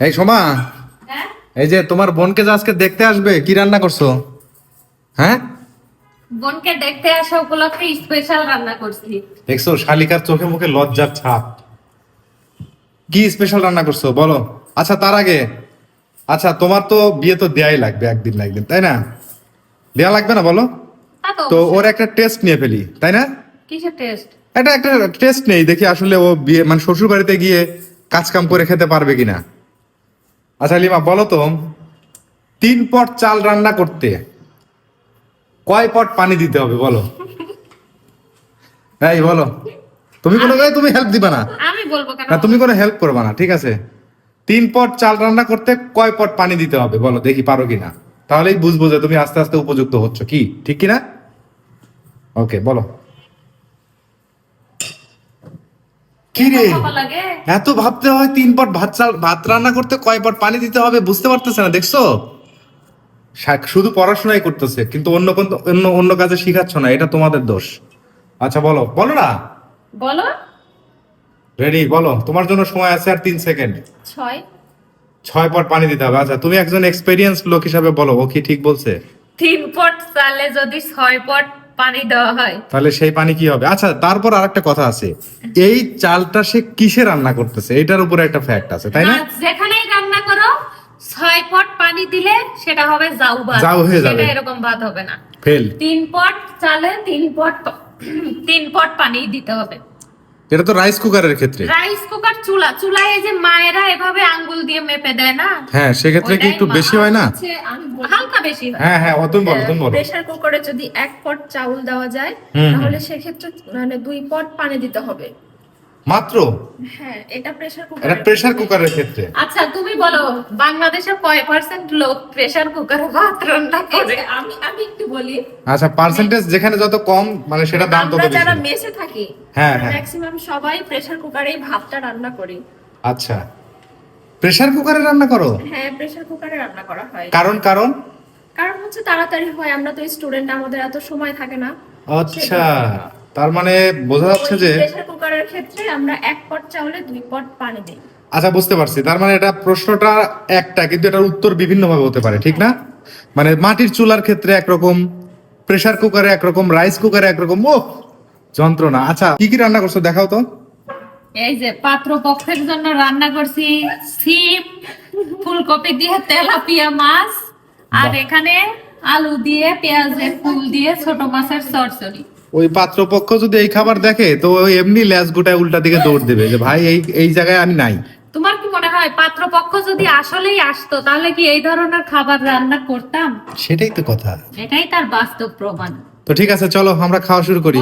এই সোমা হ্যাঁ? এই যে তোমার বোনকে যে আজকে দেখতে আসবে কি রান্না করছ? হ্যাঁ? বোনকে দেখতে আসা উপলক্ষে স্পেশাল রান্না করছি। দেখছ শালিকার চোখে মুখে লজ্জার ছাপ। কি স্পেশাল রান্না করছ বলো। আচ্ছা তার আগে আচ্ছা তোমার তো বিয়ে তো দেয়াই লাগবে একদিন না একদিন তাই না? দেয়া লাগবে না বলো। তো তো ওর একটা টেস্ট নিয়ে ফেলি তাই না? কিসের টেস্ট এটা একটা টেস্ট নেই দেখি আসলে ও বিয়ে মানে শ্বশুর বাড়িতে গিয়ে কাজ কাম করে খেতে পারবে কিনা। আচ্ছা লিমা বলো তো তিন পট চাল রান্না করতে কয় পট পানি দিতে হবে বলো? এই বলো। তুমি কোনো তুমি হেল্প দিবা না। আমি বলব কেন? না তুমি কোনো হেল্প করবা না ঠিক আছে? তিন পট চাল রান্না করতে কয় পট পানি দিতে হবে বলো দেখি পারো কিনা। তাহলেই বুঝব যে তুমি আস্তে আস্তে উপযুক্ত হচ্ছ কি? ঠিক কিনা? ওকে বলো। কি রে? এত ভাবতে হয় তিন পট ভাত চাল ভাত রান্না করতে কয় পট পানি দিতে হবে বুঝতে পারতেছে না দেখছ? শুধু পড়াশোনাই করতেছে কিন্তু অন্য কোন অন্য অন্য কাজে শিখাচ্ছ না এটা তোমাদের দোষ। আচ্ছা বলো বলো না? বলো। রেডি বলো তোমার জন্য সময় আছে আর তিন সেকেন্ড ছয়। ছয় পট পানি দিতে হবে। আচ্ছা তুমি একজন এক্সপেরিয়েন্স লোক হিসাবে বলো ও কি ঠিক বলছে? তিন পট চালে যদি ছয় পট পানি দেওয়া হয়। তাহলে সেই পানি কি হবে? আচ্ছা তারপর আরেকটা কথা আছে। এই চালটা সে কিসে রান্না করতেছে? এটার উপরে একটা ফ্যাক্ট আছে তাই না? যেখানেই রান্না করো ছয় পট পানি দিলে সেটা হবে জাউ ভাত। জাউ হয়ে যাবে। সেটা এরকম ভাত হবে না। ফেল তিন পট চালে তিন পট তিন পট পানি দিতে হবে। এটা তো রাইস কুকারের ক্ষেত্রে। রাইস কুকার চুলা। চুলায় এই যে মায়েরা এভাবে আঙ্গুল দিয়ে মেপে দেয় না? হ্যাঁ সেক্ষেত্রে কি একটু বেশি হয় না? হালকা বেশি হয়। হ্যাঁ হ্যাঁ ও তুমি বলো তুমি বলো। প্রেসার কুকারে যদি এক পট চাউল দেওয়া যায় তাহলে সেক্ষেত্রে মানে দুই পট পানি দিতে হবে। মাত্র? হ্যাঁ এটা প্রেসার কুকার। এটা প্রেসার কুকারের ক্ষেত্রে। আচ্ছা তুমি বলো বাংলাদেশে কয় পার্সেন্ট লোক প্রেসার কুকারে ভাত রান্না করে? আমি আমি একটু বলি। আচ্ছা পার্সেন্টেজ যেখানে যত কম মানে সেটা দাম তত আমরা যারা মেসে থাকি হ্যাঁ, হ্যাঁ। ম্যাক্সিমাম সবাই প্রেসার কুকারেই ভাতটা রান্না করি। আচ্ছা। প্রেসার কুকারে রান্না করো? হ্যাঁ প্রেসার কুকারে রান্না করা হয়। কারণ কারণ? কারণ হচ্ছে তাড়াতাড়ি হয় আমরা তো স্টুডেন্ট আমাদের এত সময় থাকে না। আচ্ছা তার মানে বোঝা যাচ্ছে যে প্রেসার কুকারের ক্ষেত্রে আমরা এক পট চাউলে দুই পট পানি দিই। আচ্ছা বুঝতে পারছি। তার মানে এটা প্রশ্নটা একটা কিন্তু এটার উত্তর বিভিন্ন ভাবে হতে পারে ঠিক না? মানে মাটির চুলার ক্ষেত্রে একরকম প্রেসার কুকারে একরকম রাইস কুকারে একরকম ও যন্ত্রণা। আচ্ছা কি কি রান্না করছ? দেখাও তো। এই যে পাত্র পক্ষের জন্য রান্না করছি সিম ফুলকপি দিয়ে তেলাপিয়া মাছ আর এখানে আলু দিয়ে পেঁয়াজের ফুল দিয়ে ছোট মাছের চরচড়ি। ওই পাত্রপক্ষ যদি এই খাবার দেখে তো ওই এমনি ল্যাস গোটায় উল্টা দিকে দৌড় দেবে যে ভাই এই এই জায়গায় আমি নাই। তোমার কি মনে হয় পাত্রপক্ষ যদি আসলেই আসতো তাহলে কি এই ধরনের খাবার রান্না করতাম? সেটাই তো কথা। এটাই তার বাস্তব প্রমাণ। তো ঠিক আছে চলো আমরা খাওয়া শুরু করি।